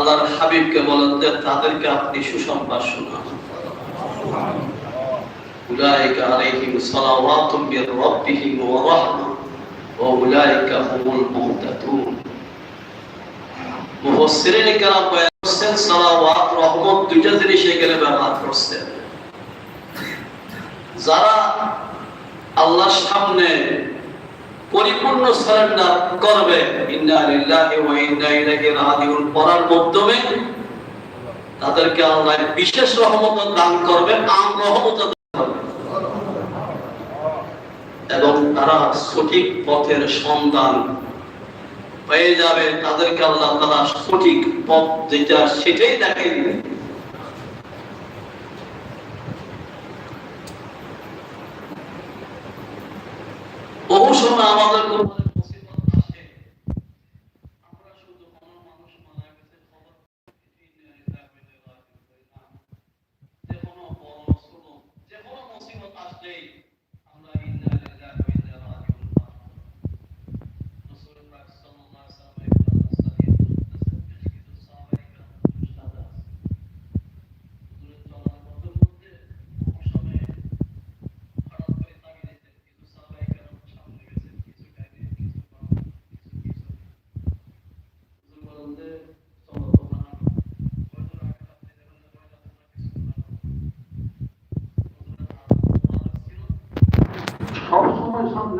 আল্লাহর হাবিবকে বলেন যে তাদেরকে আপনি সুসংবাদ শোনান। যারা আল্লাহর সামনে পরিপূর্ণ সারেন্ডার করবে। ইন্না লিল্লাহি ওয়া ইন্না ইলাইহি রাজিউন। পড়ার মাধ্যমে তাদেরকে আল্লাহ বিশেষ রহমত দান করবে, আম রহমত এবং তারা সঠিক পথের সন্ধান পেয়ে যাবে। তাদেরকে আল্লাহ তারা সঠিক পথ যেটা সেটাই দেখাই দিবে বহু আমাদের সবসময় সামনে